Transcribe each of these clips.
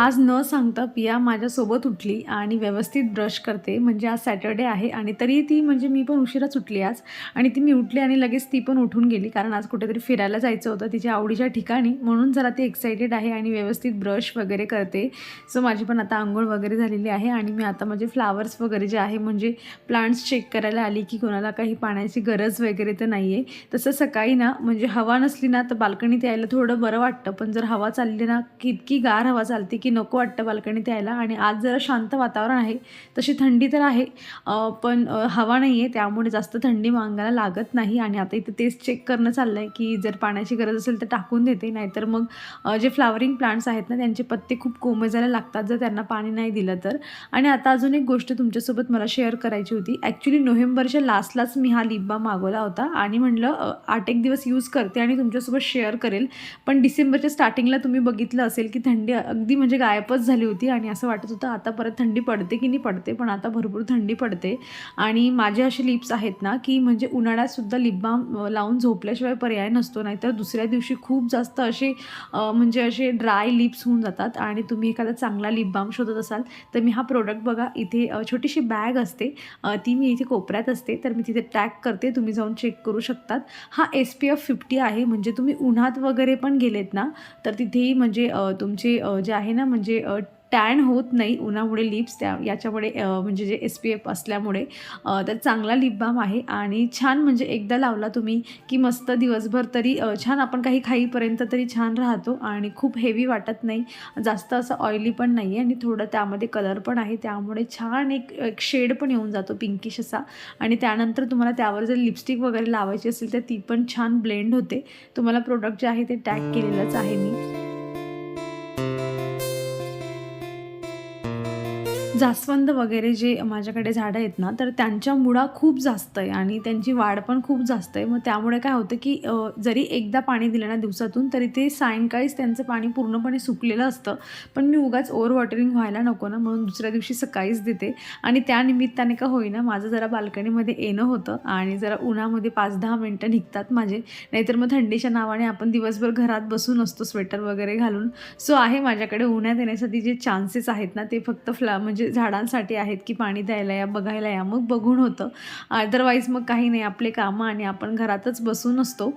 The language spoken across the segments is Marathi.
आज न सांगता पिया माझ्यासोबत उठली आणि व्यवस्थित ब्रश करते. म्हणजे आज सॅटर्डे आहे आणि तरी ती म्हणजे मी पण उशिराच उठली आज. आणि ती मी उठली आणि लगेच ती पण उठून गेली. कारण आज कुठेतरी फिरायला जायचं होतं तिच्या आवडीच्या ठिकाणी. म्हणून जरा ती एक्सायटेड आहे आणि व्यवस्थित ब्रश वगैरे करते. सो माझी पण आता आंघोळ वगैरे झालेली आहे आणि मी आता माझे फ्लावर्स वगैरे जे आहे म्हणजे प्लांट्स चेक करायला आली की कोणाला काही पाण्याची गरज वगैरे तर नाही आहे तसं सकाळी ना म्हणजे हवा नसली ना तर बाल्कनीत यायला थोडं बरं वाटतं. पण जर हवा चालली ना की इतकी गार हवा चालते की नको वाटतं बाल्कनीत यायला. आणि आज जरा शांत वातावरण आहे. तशी थंडी तर आहे. पण हवा नाही आहे त्यामुळे जास्त थंडी मागायला लागत नाही. आणि आता इथं तेच चेक करणं चाललं आहे की जर पाण्याची गरज असेल तर टाकून देते. नाहीतर मग जे फ्लावरिंग प्लांट्स आहेत ना त्यांचे पत्ते खूप कोमेजायला लागतात जर त्यांना पाणी नाही दिलं तर. आणि आता अजून एक गोष्ट तुमच्यासोबत मला शेअर करायची होती. ॲक्च्युली नोव्हेंबरच्या लास्टलाच मी हा लिप बाम मागवला होता. आणि म्हणलं आठ एक दिवस यूज करते आणि तुमच्यासोबत शेअर करेल. पण डिसेंबरच्या स्टार्टिंगला तुम्ही बघितलं असेल की थंडी अगदी म्हणजे गायबच झाली होती आणि असं वाटत होतं आता परत थंडी पडते की नाही पडते पण आता भरपूर थंडी पडते. आणि माझे असे लिप्स आहेत ना की म्हणजे उन्हाळ्यातसुद्धा लिप बाम लावून झोपल्याशिवाय पर्याय नसतो नाहीतर दुसऱ्या दिवशी खूप जास्त असे म्हणजे असे ड्राय लिप्स होऊन जातात. आणि तुम्ही एखादा चांगला लिप बाम शोधत असाल तर मी हा प्रोडक्ट बघा इथे छोटीशी बॅग असते. ती मी इथे कोपऱ्यात असते तर मी तिथे टॅग करते. तुम्ही जाऊन चेक करू शकतात. हा एस पी एफ फिफ्टी आहे म्हणजे तुम्ही उन्हात वगैरे पण गेलेत ना तर तिथेही म्हणजे तुमचे जे आहे ना म्हणजे टॅन होत नाही उन्हामुळे लिप्स त्या याच्यामुळे म्हणजे जे एस पी एफ असल्यामुळे तर चांगला लिप बाम आहे आणि छान म्हणजे एकदा लावला तुम्ही की मस्त दिवसभर तरी छान आपण काही खाईपर्यंत तरी छान राहतो आणि खूप हेवी वाटत नाही. जास्त असं ऑइली पण नाही आहे आणि थोडं त्यामध्ये कलर पण आहे. त्यामुळे छान एक एक शेड पण येऊन जातो पिंकिश असा आणि त्यानंतर तुम्हाला त्यावर जर लिपस्टिक वगैरे लावायची असेल तर ती पण छान ब्लेंड होते. तुम्हाला प्रोडक्ट जे आहे ते टॅग केलेलंच आहे मी. जास्वंद वगैरे जे माझ्याकडे झाडं आहेत ना तर त्यांच्या मुळा खूप जास्त आहे आणि त्यांची वाढ पण खूप जास्त आहे. मग त्यामुळे काय होतं की जरी एकदा पाणी दिलं ना दिवसातून तरी ते सायंकाळीच त्यांचं पाणी पूर्णपणे सुकलेलं असतं. पण मी उगाच ओव्हर वॉटरिंग व्हायला नको ना म्हणून दुसऱ्या दिवशी सकाळीच देते. आणि त्यानिमित्ताने का होईना माझं जरा बाल्कनीमध्ये येणं होतं आणि जरा उन्हामध्ये पाच दहा मिनटं निघतात माझे. नाहीतर मग थंडीच्या नावाने आपण दिवसभर घरात बसून असतो स्वेटर वगैरे घालून. सो आहे माझ्याकडे उन्हात येण्यासाठी जे चान्सेस आहेत ना ते फक्त फ्ला म्हणजे झाडांसाठी आहेत की पाणी द्यायला या बघायला या. मग बघून होतं. अदरवाईज मग काही नाही. आपले कामं आणि आपण घरातच बसून असतो.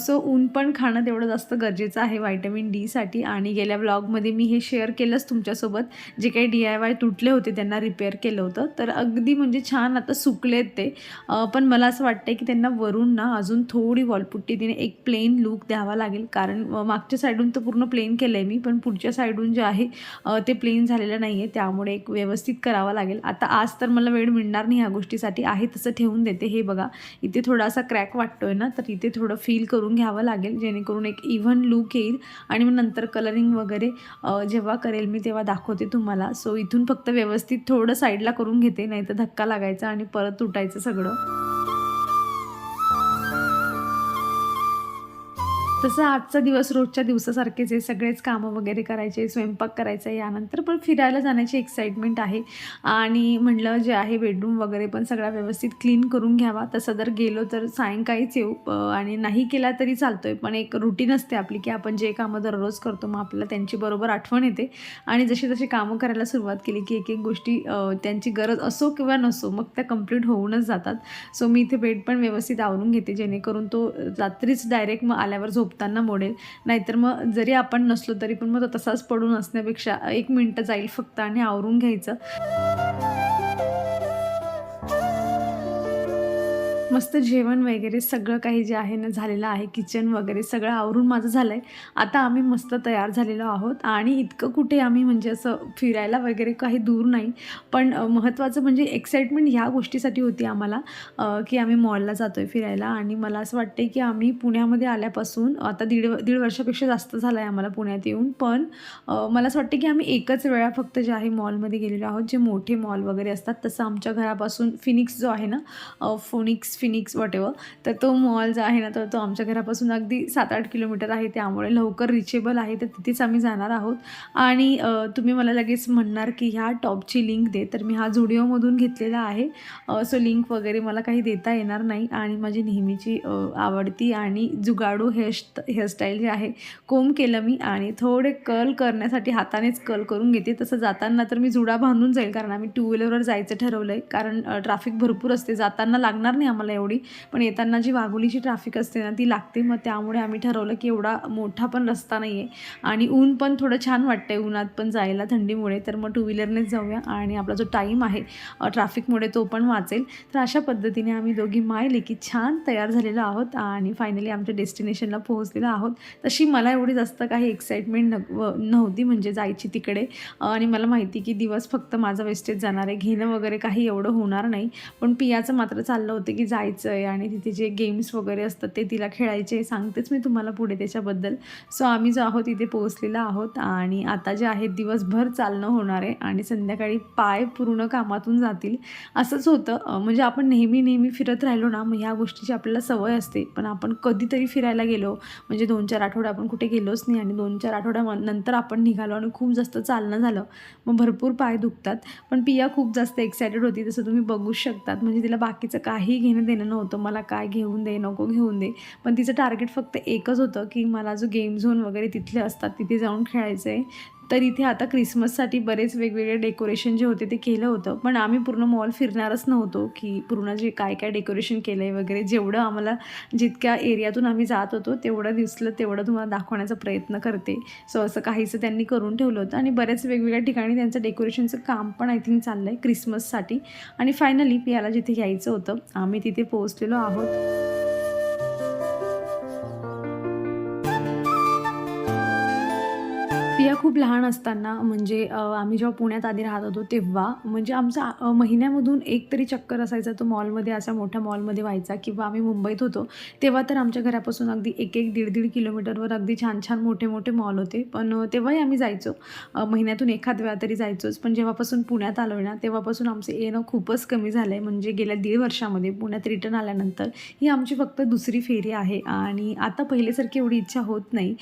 सो ऊन पण खाणं तेवढं जास्त गरजेचं आहे व्हायटमिन डीसाठी आणि गेल्या ब्लॉगमध्ये मी हे शेअर केलंच तुमच्यासोबत. जे काही डी आय वाय तुटले होते त्यांना रिपेअर केलं होतं. तर अगदी म्हणजे छान आता सुकलेत ते. पण मला असं वाटतं की त्यांना वरून ना अजून थोडी वॉलपुट्टी तिने एक प्लेन लुक द्यावा लागेल. कारण मागच्या साईडून तर पूर्ण प्लेन केलं आहे मी. पण पुढच्या साईडून जे आहे ते प्लेन झालेलं नाही आहे त्यामुळे एक व्यवस्थित व्यवस्थित करावा लागेल. आता आज तर मला वेळ मिळणार नाही ह्या गोष्टीसाठी. आहे तसं ठेवून देते. हे बघा इथे थोडासा क्रॅक वाटतोय ना तर इथे थोडं फील करून घ्यावं लागेल जेणेकरून एक इव्हन लुक येईल आणि मग नंतर कलरिंग वगैरे जेव्हा करेल मी तेव्हा दाखवते तुम्हाला. सो इथून फक्त व्यवस्थित थोडं साईडला करून घेते नाही तर धक्का लागायचा आणि परत तुटायचं सगळं. तसं आजचा दिवस रोजच्या दिवसासारखेच आहे. सगळेच कामं वगैरे करायचे स्वयंपाक करायचा आहे यानंतर पण फिरायला जाण्याची एक्साइटमेंट आहे. आणि म्हटलं जे आहे बेडरूम वगैरे पण सगळा व्यवस्थित क्लीन करून घ्यावा. तसं जर गेलो तर सायंकाळीच येऊ. आणि नाही केला तरी चालतो आहे पण एक रुटीन असते आपली की आपण जे कामं दररोज करतो मग आपल्याला त्यांची बरोबर आठवण येते. आणि जशी जशी कामं करायला सुरुवात केली की एक एक गोष्टी त्यांची गरज असो किंवा नसो मग त्या कंप्लीट होऊनच जातात. सो मी इथे बेड पण व्यवस्थित आवरून घेते. जेणेकरून तो रात्रीच डायरेक्ट मग आल्यावर झोप झोपताना मोडेल. नाहीतर मग जरी आपण नसलो तरी पण मग तो तसाच पडून असण्यापेक्षा एक मिनटं जाईल फक्त आणि आवरून घ्यायचं. मस्त जेवण वगैरे सगळं काही जे आहे ना झालेलं आहे किचन वगैरे सगळं आवरून माझं झालं आहे आता आम्ही मस्त तयार झालेलो आहोत आणि इतकं कुठे आम्ही म्हणजे असं फिरायला वगैरे काही दूर नाही. पण महत्त्वाचं म्हणजे एक्साइटमेंट ह्या गोष्टीसाठी होती आम्हाला की आम्ही मॉलला जातो आहे फिरायला. आणि मला असं वाटते की आम्ही पुण्यामध्ये आल्यापासून आता दीड दीड वर्षापेक्षा जास्त झालं आहे आम्हाला पुण्यात येऊन. पण मला असं वाटते की आम्ही एकच वेळा फक्त जे आहे मॉलमध्ये गेलेलो आहोत. जे मोठे मॉल वगैरे असतात तसं आमच्या घरापासून फिनिक्स जो आहे ना फोनिक्स फिनिक्स वॉटेवर तर तो मॉल जो आहे ना तर तो आमच्या घरापासून अगदी सात आठ किलोमीटर आहे. त्यामुळे लवकर रिचेबल आहे. तर तिथेच आम्ही जाणार आहोत. आणि तुम्ही मला लगेच म्हणणार की ह्या टॉपची लिंक दे. तर मी हा झुडिओमधून घेतलेला आहे. सो लिंक वगैरे मला काही देता येणार नाही. आणि माझी नेहमीची आवडती आणि जुगाडू हेअर हेअरस्टाईल जी आहे कोम केलं मी. आणि थोडे कर्ल करण्यासाठी हातानेच कर्ल करून घेते. तसं जाताना तर मी जुडा बांधून जाईल. कारण आम्ही टू व्हीलरवर जायचं ठरवलं आहे कारण ट्रॅफिक भरपूर असते. जाताना लागणार नाही आम्हाला. एवढी. पण येताना जी वाघोलीची ट्रॅफिक असते ना ती लागते. मग त्यामुळे आम्ही ठरवलं की एवढा मोठा पण रस्ता नाही आहे आणि ऊन पण थोडं छान वाटतं आहे उन्हात पण जायला थंडीमुळे. तर मग टू व्हीलरनेच जाऊया. आणि आपला जो टाईम आहे ट्रॅफिकमुळे तो पण वाचेल. तर अशा पद्धतीने आम्ही दोघी माय लेकी छान तयार झालेलो आहोत. आणि फायनली आमच्या डेस्टिनेशनला पोहोचलेलो आहोत. तशी मला एवढी जास्त काही एक्साइटमेंट न व- नव्हती. म्हणजे जायची तिकडे. आणि मला माहिती की दिवस फक्त माझा वेस्टेज जाणार आहे. घेणं वगैरे काही एवढं होणार नाही. पण पियाचं मात्र चाललं होतं की जायचं आहे आणि तिथे जे गेम्स वगैरे असतात ते तिला खेळायचे सांगतेच मी तुम्हाला पुढे त्याच्याबद्दल. सो आम्ही जो आहोत तिथे पोहोचलेला आहोत आणि आता जे आहे दिवसभर चालणं होणार आहे आणि संध्याकाळी पाय पूर्ण कामातून जातील. असंच होतं म्हणजे आपण नेहमी नेहमी फिरत राहिलो ना मग ह्या गोष्टीची आपल्याला सवय असते. पण आपण कधीतरी फिरायला गेलो म्हणजे दोन चार आठवडे आपण कुठे गेलोच नाही आणि दोन चार आठवड्या नंतर आपण निघालो आणि खूप जास्त चालणं झालं मग भरपूर पाय दुखतात. पण पिया खूप जास्त एक्सायटेड होती तसं तुम्ही बघूच शकतात. म्हणजे तिला बाकीचं काही घेणं देणं नव्हतं. मला काय घेऊन दे नको घेऊन दे. पण तिचं टार्गेट फक्त एकच होतं की मला जो गेम झोन वगैरे तिथले असतात तिथे जाऊन खेळायचं आहे तर इथे आता क्रिसमससाठी बरेच वेगवेगळे डेकोरेशन जे होते ते केलं होतं. पण आम्ही पूर्ण मॉल फिरणारच नव्हतो की पूर्ण जे काय काय डेकोरेशन केलं आहे वगैरे. जेवढं आम्हाला जितक्या एरियातून आम्ही जात होतो तेवढं दिसलं तेवढं तुम्हाला दाखवण्याचा प्रयत्न करते. सो असं काहीसं त्यांनी करून ठेवलं होतं. आणि बऱ्याच वेगवेगळ्या ठिकाणी त्यांचं डेकोरेशनचं काम पण आय थिंक चाललं आहे क्रिसमससाठी. आणि फायनली पियाला जिथे यायचं होतं आम्ही तिथे पोहोचलेलो आहोत. पिया खूप लहान असताना म्हणजे आम्ही जेव्हा पुण्यात आधी राहत होतो तेव्हा म्हणजे आमचा महिन्यामधून एक तरी चक्कर असायचा तो मॉलमध्ये असा मोठ्या मॉलमध्ये व्हायचा किंवा आम्ही मुंबईत होतो तेव्हा तर आमच्या घरापासून अगदी एक एक दीड दीड किलोमीटरवर अगदी छान छान मोठे मोठे मॉल होते. पण तेव्हाही आम्ही जायचो. महिन्यातून एखाद वेळा तरी जायचोच. पण जेव्हापासून पुण्यात आलो ना तेव्हापासून आमचं येणं खूपच कमी झालं आहे म्हणजे गेल्या दीड वर्षामध्ये पुण्यात रिटर्न आल्यानंतर ही आमची फक्त दुसरी फेरी आहे. आणि आता पहिल्यासारखी एवढी इच्छा होत नाही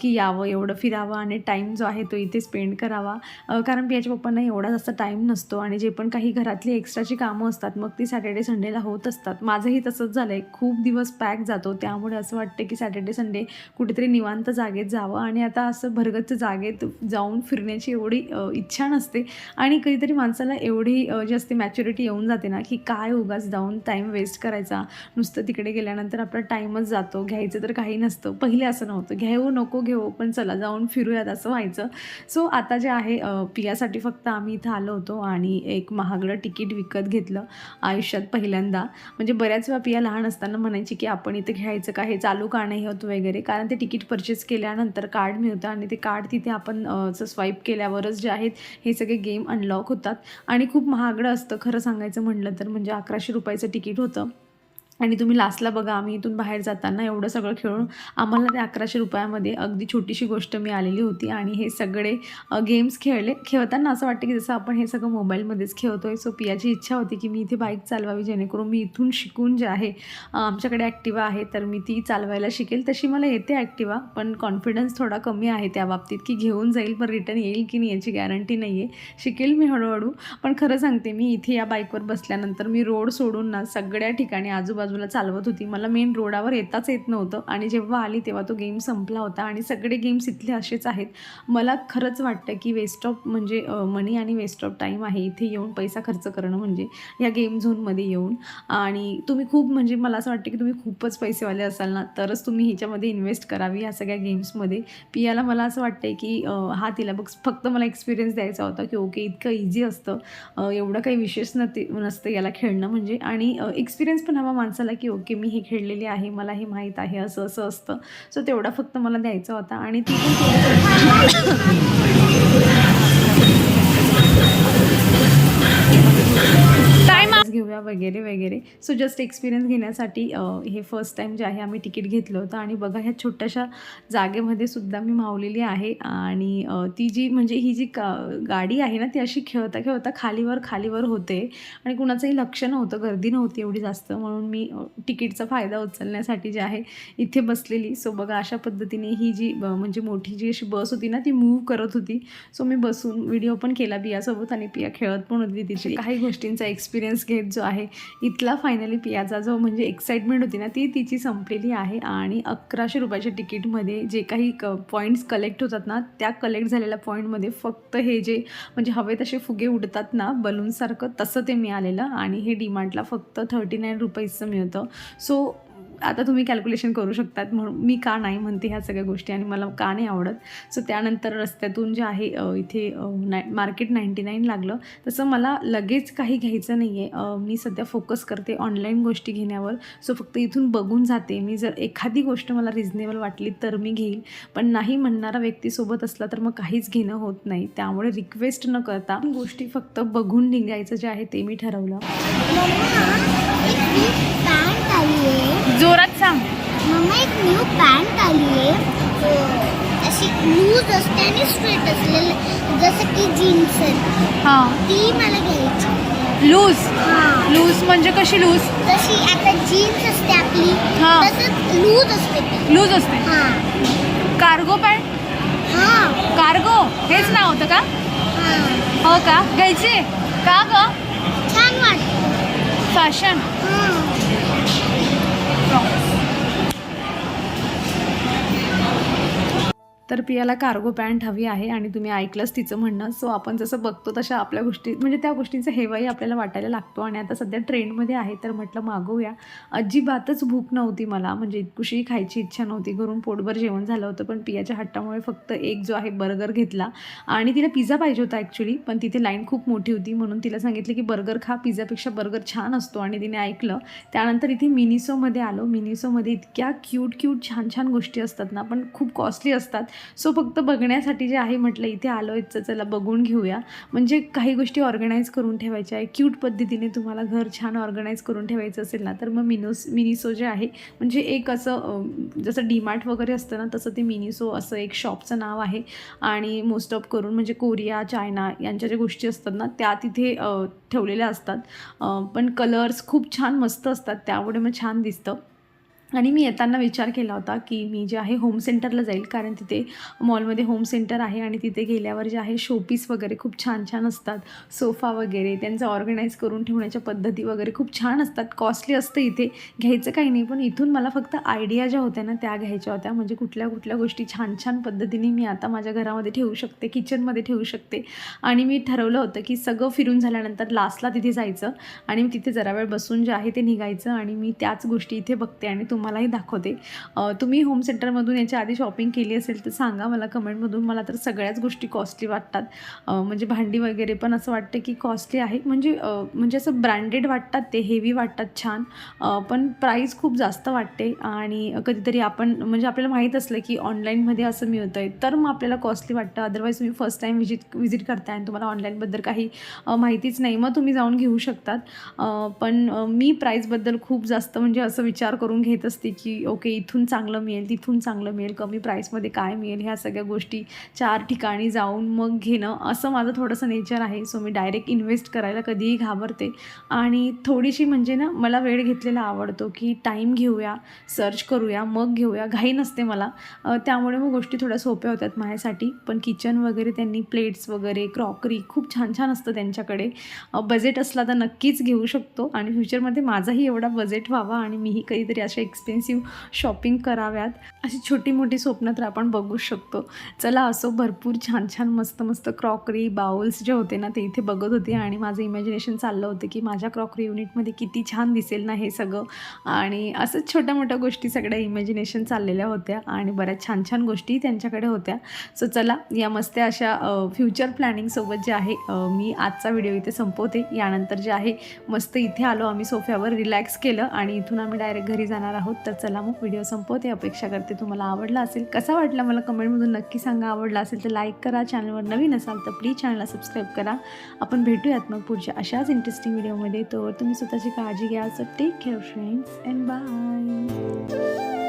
की यावं एवढं फिरावं आणि टाईम जो आहे तो इथे स्पेंड करावा. कारण पियाच्या पप्पांना एवढा जास्त टाईम नसतो आणि जे पण काही घरातली एक्स्ट्राची कामं असतात मग ती सॅटर्डे संडेला होत असतात. माझंही तसंच झालं आहे खूप दिवस पॅक जातो. त्यामुळे असं वाटतं की सॅटर्डे संडे कुठेतरी निवांत जागेत जावं आणि आता असं भरगच्च जागेत जाऊन फिरण्याची एवढी इच्छा नसते. आणि कधीतरी माणसाला एवढी जी असते मॅच्युरिटी येऊन जाते ना की काय उगाच जाऊन टाईम वेस्ट करायचा. नुसतं तिकडे गेल्यानंतर आपला टाईमच जातो. घ्यायचं तर काही नसतं. पहिले असं नव्हतं. घ्यावं नको घेऊ पण चला जाऊन फिरूयात असं व्हायचं. सो आता जे आहे पियासाठी फक्त आम्ही इथं आलो होतो आणि एक महागडं तिकीट विकत घेतलं आयुष्यात पहिल्यांदा. म्हणजे बऱ्याच वेळा पिया लहान असताना म्हणायची की आपण इथं घ्यायचं का? हे चालू का नाही होत वगैरे? कारण ते तिकीट परचेस केल्यानंतर कार्ड मिळतं आणि ते कार्ड तिथे आपण स्वाईप केल्यावरच जे आहेत हे सगळे गेम अनलॉक होतात. आणि खूप महागडं असतं खरं सांगायचं म्हटलं तर. म्हणजे अकराशे रुपयाचं तिकीट होतं. आणि तुम्ही लास्टला बघा आम्ही इथून बाहेर जाताना एवढं सगळं खेळून आम्हाला ते अकराशे रुपयामध्ये अगदी छोटीशी गोष्ट मी आलेली होती आणि हे सगळे गेम्स खेळले खेळताना असं वाटतं की जसं आपण हे सगळं मोबाईलमध्येच खेळतो आहे सो पियाची इच्छा होती की मी इथे बाईक चालवावी जेणेकरून मी इथून शिकून जे आहे आमच्याकडे ॲक्टिवा आहे तर मी ती चालवायला शिकेल. तशी मला येते ॲक्टिवा पण कॉन्फिडन्स थोडा कमी आहे त्या बाबतीत की घेऊन जाईल पण रिटर्न येईल की नाही याची गॅरंटी नाही आहे शिकेल मी हळूहळू पण खरं सांगते मी इथे या बाईकवर बसल्यानंतर मी रोड सोडून ना सगळ्या ठिकाणी आजूबाजू आजूबाजूला चालवत होती. मला मेन रोडावर येताच येत नव्हतं. आणि जेव्हा आली तेव्हा तो गेम संपला होता. आणि सगळे गेम्स इथले असेच आहेत. मला खरंच वाटतं की वेस्ट ऑफ म्हणजे मनी आणि वेस्ट ऑफ टाईम आहे इथे येऊन पैसा खर्च करणं म्हणजे या गेम झोनमध्ये येऊन. आणि तुम्ही खूप म्हणजे मला असं वाटतं की तुम्ही खूपच पैसेवाले असाल ना तरच तुम्ही ह्याच्यामध्ये इन्व्हेस्ट करावी या सगळ्या गेम्समध्ये पियाला मला असं वाटतं आहे की हा तिला बघ फक्त मला एक्सपिरियन्स द्यायचा होता की ओके इतकं इझी असतं. एवढं काही विशेष नते नसतं याला खेळणं म्हणजे. आणि एक्सपिरियन्स पण हवा माणसं माणसाला की ओके मी हे खेळलेली आहे मला हे माहीत आहे असं असं असतं. सो तेवढा फक्त मला द्यायचा होता. आणि ती पण वगैरे वगैरे. सो जस्ट एक्सपिरियन्स घेण्यासाठी हे फर्स्ट टाईम जे आहे आम्ही तिकीट घेतलं होतं. आणि बघा ह्या छोट्याशा जागेमध्ये सुद्धा मी मावलेली आहे. आणि ती जी म्हणजे ही जी का गाडी आहे ना ती अशी खेळता खेळता खालीवर खालीवर होते. आणि कुणाचंही लक्ष नव्हतं गर्दी नव्हती एवढी जास्त. म्हणून मी तिकीटचा फायदा उचलण्यासाठी जे आहे इथे बसलेली. सो बघा अशा पद्धतीने ही जी म्हणजे मोठी जी अशी बस होती ना ती मूव्ह करत होती. सो मी बसून व्हिडिओ पण केला पियासोबत आणि पिया खेळत पण होती तिची काही गोष्टींचा एक्सपिरियन्स घेत जो आहे आहे. इथला फायनली पियाचा जो म्हणजे एक्साइटमेंट होती ना ती तिची संपलेली आहे आणि अकराशे रुपयाच्या तिकीटमध्ये जे काही क पॉईंट्स कलेक्ट होतात ना त्या कलेक्ट झालेल्या पॉईंटमध्ये फक्त हे जे म्हणजे हवे तसे फुगे उडतात ना बलूनसारखं तसं ते मिळालेलं आणि हे डीमार्टला फक्त थर्टी नाईन रुपीजचं मिळतं. सो आता तुम्ही कॅल्क्युलेशन करू शकतात. म्हणून मी का नाही म्हणते ह्या सगळ्या गोष्टी आणि मला का नाही आवडत. सो त्यानंतर रस्त्यातून जे आहे इथे नाय मार्केट नाईंटी नाईन लागलं. तसं मला लगेच काही घ्यायचं नाही आहे मी सध्या फोकस करते ऑनलाईन गोष्टी घेण्यावर. सो फक्त इथून बघून जाते. मी जर एखादी गोष्ट मला रिझनेबल वाटली तर मी घेईल. पण नाही म्हणणारा व्यक्तीसोबत असला तर मग काहीच घेणं होत नाही. त्यामुळे रिक्वेस्ट न करता गोष्टी फक्त बघून निघायचं जे आहे ते मी ठरवलं एक न्यू पॅन्ट आली आहे जोरात सांग. मम्मा एक न्यू पॅन्ट आली आहे अशी लूज असते आणि स्ट्रेट असलेलं जसं की जीन्स आहे. हां. ती मला घ्यायची. लूज हां. लूज म्हणजे कशी लूज जशी आता जीन्स असते आपली हां. तसंच लूज असते ती. लूज असते. हां. कार्गो पॅन्ट हां. कार्गो हेच नाव होतं का? हां. हो का? घ्यायची? का ग? छान वाटतं. फॅशन हां. तर पियाला कार्गो पॅन्ट हवी आहे आणि तुम्ही ऐकलंच तिचं म्हणणं. सो आपण जसं बघतो तशा आपल्या गोष्टी म्हणजे त्या गोष्टींचा हेवाही आपल्याला वाटायला लागतो. आणि आता सध्या ट्रेंडमध्ये आहे तर म्हटलं मागवूया अजिबातच भूक नव्हती मला. म्हणजे इतकुशी खायची इच्छा नव्हती. घरून पोटभर जेवण झालं होतं पण पियाच्या हट्टामुळे फक्त एक जो आहे बर्गर घेतला. आणि तिला पिझ्झा पाहिजे होता ॲक्च्युली पण तिथे लाईन खूप मोठी होती. म्हणून तिला सांगितलं की बर्गर खा. पिझ्झापेक्षा बर्गर छान असतो. आणि तिने ऐकलं. त्यानंतर इथे मिनिसोमध्ये आलो. मिनिसोमध्ये इतक्या क्यूट क्यूट छान छान गोष्टी असतात ना पण खूप कॉस्टली असतात. सो फक्त बघण्यासाठी जे आहे म्हटलं इथे आलो आहे चला बघून घेऊया. म्हणजे काही गोष्टी ऑर्गनाईज करून ठेवायच्या आहे. क्यूट पद्धतीने तुम्हाला घर छान ऑर्गनाईज करून ठेवायचं असेल ना तर मग मिनोस मिनिसो जे आहे म्हणजे एक असं जसं डीमार्ट वगैरे असतं ना तसं ते मिनिसो असं एक शॉपचं नाव आहे. आणि मोस्ट ऑफ करून म्हणजे कोरिया चायना यांच्या ज्या गोष्टी असतात ना त्या तिथे ठेवलेल्या असतात. पण कलर्स खूप छान मस्त असतात. त्यामुळे मग छान दिसतं. आणि मी येताना विचार केला होता की मी जे आहे होम सेंटरला जाईल कारण तिथे मॉलमध्ये होम सेंटर आहे आणि तिथे गेल्यावर जे आहे शोपीस वगैरे खूप छान छान असतात. सोफा वगैरे त्यांचं ऑर्गनाईज करून ठेवण्याच्या पद्धती वगैरे खूप छान असतात. कॉस्टली असतं इथे. घ्यायचं काही नाही पण इथून मला फक्त आयडिया ज्या होत्या ना त्या घ्यायच्या होत्या. म्हणजे कुठल्या कुठल्या गोष्टी छान छान पद्धतीने मी आता माझ्या घरामध्ये ठेवू शकते किचनमध्ये ठेवू शकते. आणि मी ठरवलं होतं की सगळं फिरून झाल्यानंतर लास्टला तिथे जायचं आणि मी तिथे जरा वेळ बसून जे आहे ते निघायचं आणि मी त्याच गोष्टी इथे बघते आणि तुम्हालाही दाखवते. तुम्ही होम सेंटरमधून याच्या आधी शॉपिंग केली असेल तर सांगा मला कमेंटमधून मला तर सगळ्याच गोष्टी कॉस्टली वाटतात. म्हणजे भांडी वगैरे पण असं वाटतं की कॉस्टली आहे. म्हणजे म्हणजे असं ब्रँडेड वाटतात ते हेवी वाटतात छान. पण प्राईस खूप जास्त वाटते. आणि कधीतरी आपण म्हणजे आपल्याला माहीत असलं की ऑनलाईनमध्ये असं मिळतं आहे तर मग आपल्याला कॉस्टली वाटतं. अदरवाईज तुम्ही फर्स्ट टाईम व्हिजिट व्हिजिट करताय आणि तुम्हाला ऑनलाईनबद्दल काही माहितीच नाही. मग तुम्ही जाऊन घेऊ शकतात. पण मी प्राईसबद्दल खूप जास्त म्हणजे असं विचार करून घेत असते की ओके इथून चांगलं मिळेल तिथून चांगलं मिळेल कमी प्राईसमध्ये काय मिळेल ह्या सगळ्या गोष्टी चार ठिकाणी जाऊन मग घेणं असं माझं थोडंसं नेचर आहे. सो मी डायरेक्ट इन्व्हेस्ट करायला कधीही घाबरते. आणि थोडीशी म्हणजे ना मला वेळ घेतलेला आवडतो की टाईम घेऊया सर्च करूया मग घेऊया घाई नसते मला. त्यामुळे मग गोष्टी थोड्या सोप्या होतात माझ्यासाठी. पण किचन वगैरे त्यांनी प्लेट्स वगैरे क्रॉकरी खूप छान छान असतं त्यांच्याकडे. बजेट असला तर नक्कीच घेऊ शकतो. आणि फ्युचरमध्ये माझाही एवढा बजेट व्हावा आणि मीही कधीतरी अशा एक्सपेन्सिव्ह शॉपिंग कराव्यात. अशी छोटी मोठी स्वप्न तर आपण बघू शकतो. चला असो भरपूर छान छान मस्त मस्त क्रॉकरी बाउल्स जे होते ना ते इथे बघत होते आणि माझं इमॅजिनेशन चाललं होतं की माझ्या क्रॉकरी युनिटमध्ये किती छान दिसेल ना हे सगळं. आणि असंच छोट्या मोठ्या गोष्टी सगळ्या इमॅजिनेशन चाललेल्या होत्या आणि बऱ्याच छान छान गोष्टी त्यांच्याकडे होत्या. सो चला या मस्त अशा फ्युचर प्लॅनिंगसोबत जे आहे मी आजचा व्हिडिओ इथे संपवते. यानंतर जे आहे मस्त इथे आलो आम्ही सोफ्यावर रिलॅक्स केलं आणि इथून आम्ही डायरेक्ट घरी जाणार आहोत. आहोत. तर चला मग व्हिडिओ संपवते. अपेक्षा करते तुम्हाला आवडला असेल कसा वाटला मला कमेंटमधून नक्की सांगा. आवडला असेल तर लाईक करा. चॅनलवर नवीन असाल तर प्लीज चॅनलला सबस्क्राईब करा. आपण भेटूयात मग पुढच्या अशाच इंटरेस्टिंग व्हिडिओमध्ये तोवर तुम्ही स्वतःची काळजी घ्या. So take care friends and bye